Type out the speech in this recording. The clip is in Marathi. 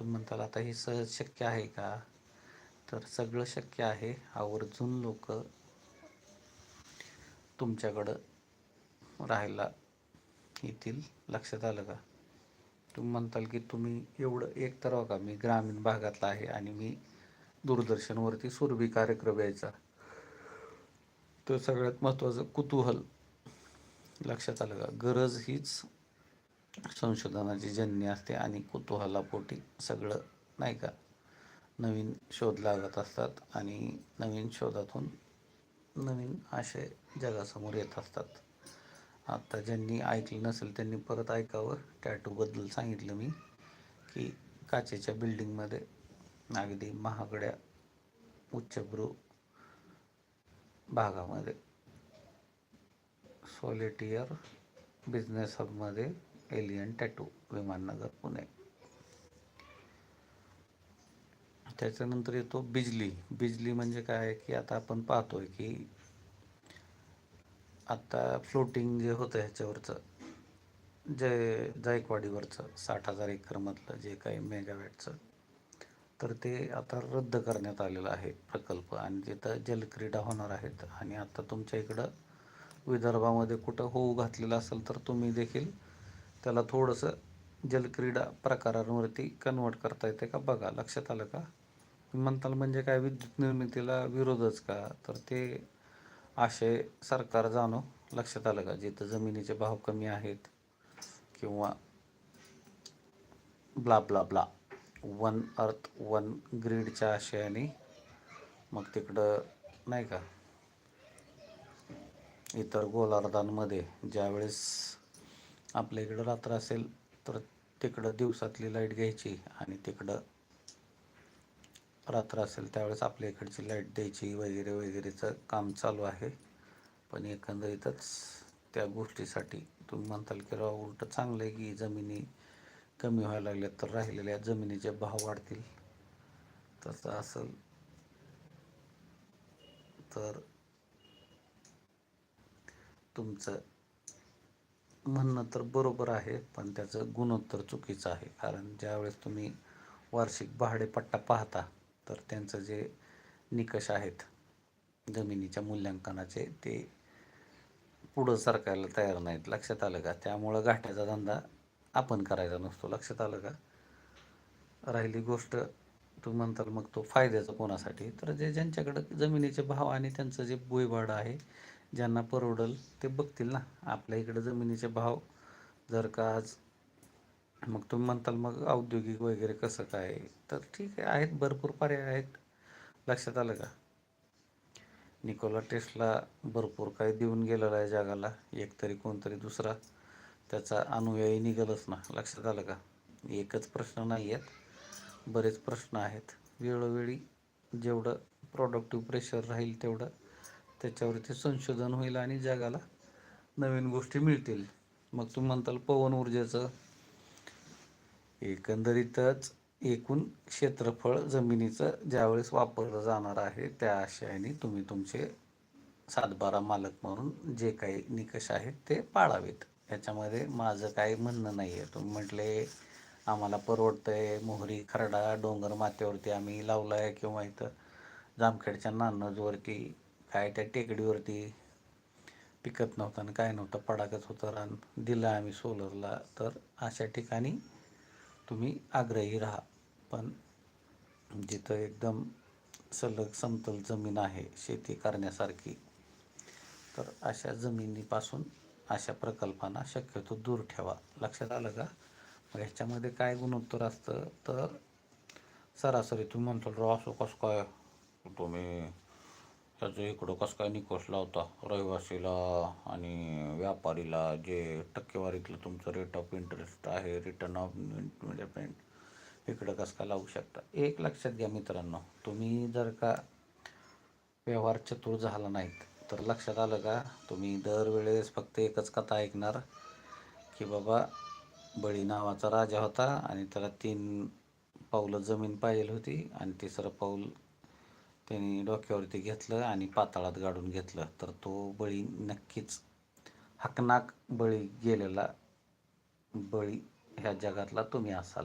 तुम्ही म्हणताल आता हे सहज शक्य आहे का? तर सगळं शक्य आहे. आवर्जून लोक तुमच्याकडं राहायला येतील. लक्षात आलं का? तुम्ही म्हणताल की तुम्ही एवढं एक तर का मी ग्रामीण भागातला आहे आणि मी दूरदर्शनवरती सुरभी कार्यक्रम यायचा. तर सगळ्यात महत्त्वाचं कुतूहल. लक्षात आलं का? गरज हीच संशोधनाची जन्य असते आणि कुतूहलापोटी सगळं नाही का? नवीन शोध लागत असतात आणि नवीन शोधातून नवीन आशय जगासमोर येत असतात. आता ज्यांनी ऐकलं नसेल त्यांनी परत ऐकावं. टॅटूबद्दल सांगितलं मी की काचेच्या बिल्डिंगमध्ये अगदी महागड्या उच्चभ्रू भागामध्ये सोलेटियर बिझनेस हबमध्ये एलियन टॅटू विमाननगर पुणे. त्याच्यानंतर येतो बिजली. बिजली म्हणजे काय आहे की आता आपण पाहतोय की आता फ्लोटिंग जे होतं ह्याच्यावरचं जे जायकवाडीवरचं साठ हजार एकरमधलं जे काही मेगावॅटचं तर ते आता रद्द करण्यात आलेलं आहे प्रकल्प आणि तिथं जलक्रीडा होणार आहेत. आणि आता तुमच्या इकडं विदर्भामध्ये कुठं होऊ घातलेलं असेल तर तुम्ही देखील त्याला थोडंसं जलक्रीडा प्रकारांवरती कन्वर्ट करता येते का? बघा लक्षात आलं का? म्हणताल म्हणजे काय? विद्युत निर्मितीला विरोधच का? तर ते आशय सरकार जाणो. लक्षात आलं का? जिथं जमिनीचे भाव कमी आहेत किंवा blah blah blah one earth one ग्रीडच्या आशयाने मग तिकडं नाही का? इतर गोलार्धांमध्ये ज्यावेळेस आपल्या इकडं रात्र असेल तर तिकडं दिवसातली लाइट घ्यायची आणि तिकडं रात्र असेल त्यावेळेस आपल्या इकडची लाइट द्यायची वगैरे वगैरेचं काम चालू आहे. पण एकंदरीतच त्या गोष्टीसाठी तुम्ही म्हणताल की राव उलटं चांगलं आहे की जमिनी कमी व्हायला लागल्यात तर राहिलेल्या जमिनीचे भाव वाढतील. तसं असेल तर तुमचं म्हणणं तर बरोबर आहे पण त्याचं गुणोत्तर चुकीचं आहे. कारण ज्यावेळेस तुम्ही वार्षिक भाडेपट्टा पाहता तर त्यांचं जे निकष आहेत जमिनीच्या मूल्यांकनाचे ते पुढं सरकायला तयार नाहीत लक्षात आलं का? त्यामुळं घाट्याचा धंदा आपण करायचा नसतो लक्षात आलं का? राहिली गोष्ट तुम्ही म्हणताल मग तो फायद्याचा कोणासाठी? तर जे ज्यांच्याकडं जमिनीचे भाव आणि त्यांचं जे भुईभाडं आहे ज्यांना परवडल ते बघतील ना. आपल्या इकडं जमिनीचे भाव जर का आज मग तुम्ही म्हणताल मग औद्योगिक वगैरे कसं काय? तर ठीक आहे आहेत भरपूर पर्याय आहेत. लक्षात आलं का? निकोला टेस्टला भरपूर काही देऊन गेलेला आहे जगाला. एकतरी कोणतरी दुसरा त्याचा अनुयायी निघालच ना. लक्षात आलं का? एकच प्रश्न नाही आहेत. बरेच प्रश्न आहेत. वेळोवेळी जेवढं प्रोडक्टिव्ह प्रेशर राहील तेवढं त्याच्यावरती संशोधन होईल आणि जगाला नवीन गोष्टी मिळतील. मग तुम्ही म्हणताल पवन ऊर्जेचं. एकंदरीतच एकूण क्षेत्रफळ जमिनीचं ज्यावेळेस वापरलं जाणार आहे त्या आशयाने तुम्ही तुमचे सातबारा मालक म्हणून जे काही निकष आहेत ते पाळावेत. याच्यामध्ये माझं काही म्हणणं नाही आहे तुम्ही म्हटले आम्हाला परवडतं आहे मोहरी खरडा डोंगर माथ्यावरती आम्ही लावला आहे किंवा इथं जामखेडच्या नानजवरती काय त्या टेकडीवरती पिकत नव्हतं आणि काय नव्हतं पडाकच होतं रान. दिलं आम्ही सोलरला तर अशा ठिकाणी तुम्ही आग्रही राहा. पण जिथं एकदम सलग समतल जमीन आहे शेती करण्यासारखी तर अशा जमिनीपासून अशा प्रकल्पांना शक्यतो दूर ठेवा. लक्षात आलं का? मग ह्याच्यामध्ये काय गुणोत्तर असतं? तर सरासरी तुम्ही म्हणतो असो कसं काय? तुम्ही त्याचं इकडं कसं काय निकष लावता? रहिवासीला आणि व्यापारीला जे टक्केवारीतलं तुमचं रेट ऑफ इंटरेस्ट आहे रिटर्न ऑफ इन्व्हेस्टमेंट इकडं कसं काय लावू शकता? एक लक्षात घ्या मित्रांनो तुम्ही जर का व्यवहार चतुर झाला नाहीत तर लक्षात आलं का? तुम्ही दरवेळेस फक्त एकच कथा ऐकणार की बाबा बळी नावाचा राजा होता आणि त्याला तीन पावलं जमीन पाहिजे होती आणि तिसरं पाऊल त्यांनी डोक्यावरती घेतलं आणि पाताळात गाडून घेतलं. तर तो बळी नक्कीच हकनाक बळी गेलेला बळी ह्या जगातला तुम्ही असाल.